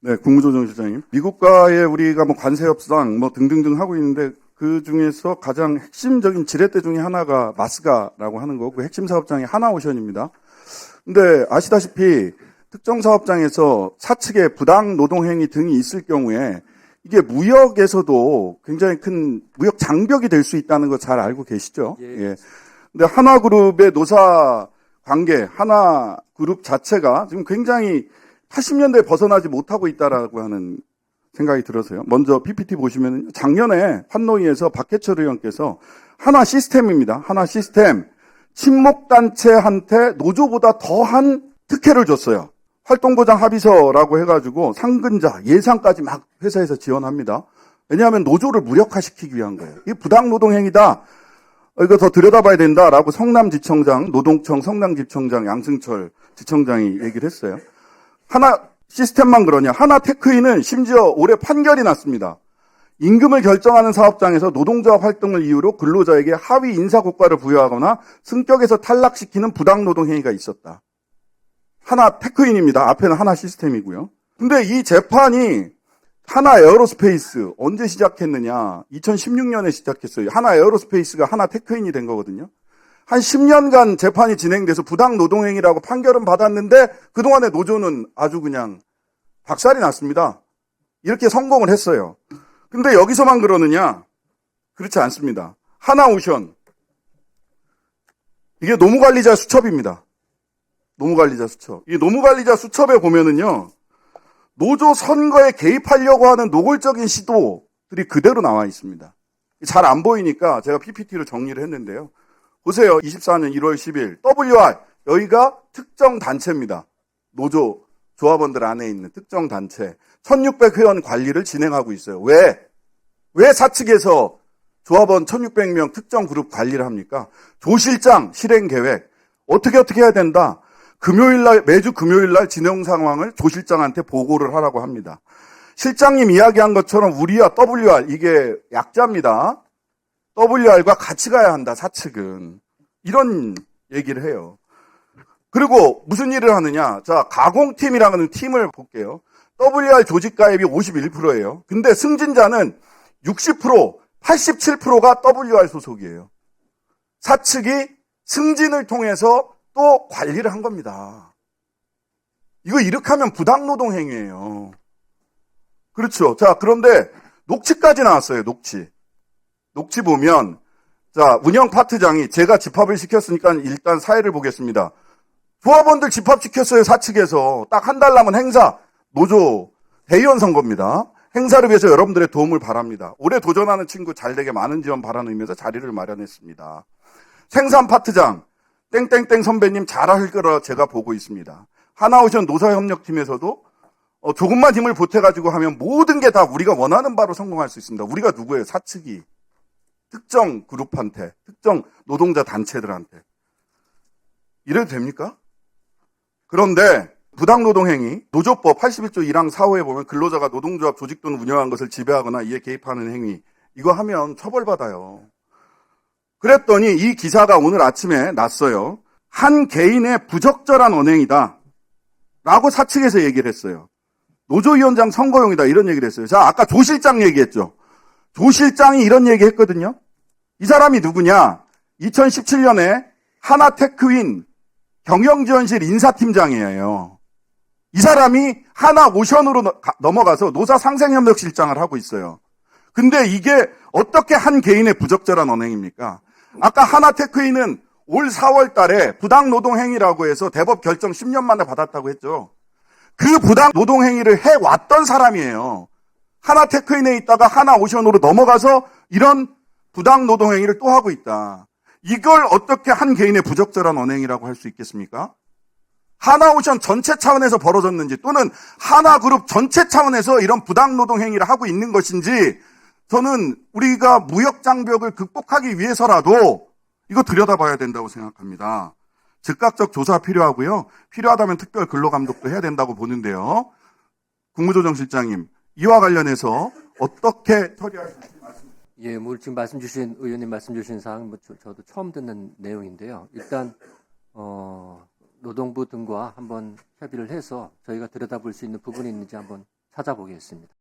네, 국무조정실장님. 미국과의 우리가 뭐 관세 협상 뭐 등등등 하고 있는데 그 중에서 가장 핵심적인 지렛대 중에 하나가 마스가라고 하는 거고 그 핵심 사업장이 하나오션입니다. 근데 아시다시피 특정 사업장에서 사측의 부당 노동행위 등이 있을 경우에 이게 무역에서도 굉장히 큰 무역 장벽이 될 수 있다는 거 잘 알고 계시죠? 예. 근데 하나그룹의 노사 관계, 하나그룹 자체가 지금 굉장히 80년대에 벗어나지 못하고 있다라고 하는 생각이 들어서요. 먼저 PPT 보시면 작년에 판노위에서 박해철 의원께서 하나 시스템입니다. 하나 시스템 친목단체한테 노조보다 더한 특혜를 줬어요. 활동보장 합의서라고 해가지고 상근자 예상까지 막 회사에서 지원합니다. 왜냐하면 노조를 무력화시키기 위한 거예요. 이 부당노동행위다. 어, 이거 더 들여다봐야 된다라고 성남지청장, 노동청 성남지청장 양승철 지청장이 얘기를 했어요. 하나 시스템만 그러냐? 하나 테크인은 심지어 올해 판결이 났습니다. 임금을 결정하는 사업장에서 노동조합 활동을 이유로 근로자에게 하위 인사고과를 부여하거나 승격에서 탈락시키는 부당노동 행위가 있었다. 하나 테크인입니다. 앞에는 하나 시스템이고요. 근데 이 재판이 하나 에어로스페이스 언제 시작했느냐? 2016년에 시작했어요. 하나 에어로스페이스가 하나 테크인이 된 거거든요. 한 10년간 재판이 진행돼서 부당 노동행위라고 판결은 받았는데 그동안의 노조는 아주 그냥 박살이 났습니다. 이렇게 성공을 했어요. 근데 여기서만 그러느냐? 그렇지 않습니다. 하나오션. 이게 노무관리자 수첩입니다. 노무관리자 수첩. 이 노무관리자 수첩에 보면은요, 노조 선거에 개입하려고 하는 노골적인 시도들이 그대로 나와 있습니다. 잘 안 보이니까 제가 PPT로 정리를 했는데요. 보세요. 24년 1월 10일 WR 여기가 특정 단체입니다. 노조 조합원들 안에 있는 특정 단체 1600회원 관리를 진행하고 있어요. 왜? 왜 사측에서 조합원 1600명 특정 그룹 관리를 합니까? 조실장 실행 계획 어떻게 어떻게 해야 된다. 금요일 날 매주 금요일 날 진행 상황을 조실장한테 보고를 하라고 합니다. 실장님 이야기한 것처럼 우리와 WR 이게 약자입니다. WR과 같이 가야 한다, 사측은. 이런 얘기를 해요. 그리고 무슨 일을 하느냐. 자, 가공팀이라는 팀을 볼게요. WR 조직 가입이 51%예요. 근데 승진자는 60%, 87%가 WR 소속이에요. 사측이 승진을 통해서 또 관리를 한 겁니다. 이거 이렇게 하면 부당노동 행위예요. 그렇죠. 자, 그런데 녹취까지 나왔어요, 녹취. 녹취 보면 자 운영 파트장이 제가 집합을 시켰으니까 일단 사회를 보겠습니다. 조합원들 집합시켰어요 사측에서 딱 한 달 남은 행사 노조 대의원 선거입니다. 행사를 위해서 여러분들의 도움을 바랍니다. 올해 도전하는 친구 잘 되게 많은 지원 바라는 의미에서 자리를 마련했습니다. 생산 파트장 땡땡땡 선배님 잘하실 거라 제가 보고 있습니다. 하나오션 노사협력팀에서도 어, 조금만 힘을 보태가지고 하면 모든 게 다 우리가 원하는 바로 성공할 수 있습니다. 우리가 누구예요? 사측이. 특정 그룹한테, 특정 노동자 단체들한테. 이래도 됩니까? 그런데 부당노동행위, 노조법 81조 1항 4호에 보면 근로자가 노동조합 조직 또는 운영한 것을 지배하거나 이에 개입하는 행위, 이거 하면 처벌받아요. 그랬더니 이 기사가 오늘 아침에 났어요. 한 개인의 부적절한 언행이다. 라고 사측에서 얘기를 했어요. 노조위원장 선거용이다. 이런 얘기를 했어요. 자, 아까 조 실장 얘기했죠. 조 실장이 이런 얘기 했거든요. 이 사람이 누구냐? 2017년에 하나테크윈 경영지원실 인사팀장이에요. 이 사람이 하나 오션으로 넘어가서 노사 상생협력 실장을 하고 있어요. 근데 이게 어떻게 한 개인의 부적절한 언행입니까? 아까 하나테크윈은 올 4월 달에 부당노동행위라고 해서 대법 결정 10년 만에 받았다고 했죠. 그 부당 노동행위를 해왔던 사람이에요. 하나 테크인에 있다가 하나 오션으로 넘어가서 이런 부당 노동 행위를 또 하고 있다. 이걸 어떻게 한 개인의 부적절한 언행이라고 할 수 있겠습니까? 하나오션 전체 차원에서 벌어졌는지 또는 하나그룹 전체 차원에서 이런 부당 노동 행위를 하고 있는 것인지 저는 우리가 무역 장벽을 극복하기 위해서라도 이거 들여다봐야 된다고 생각합니다. 즉각적 조사 필요하고요. 필요하다면 특별 근로감독도 해야 된다고 보는데요. 국무조정실장님, 이와 관련해서 어떻게 처리할 수 있을지 말씀 예, 뭐 지금 말씀 주신 의원님 말씀 주신 사항 뭐 저, 도 처음 듣는 내용인데요. 일단 어, 노동부 등과 한번 협의를 해서 저희가 들여다볼 수 있는 부분이 있는지 한번 찾아보겠습니다.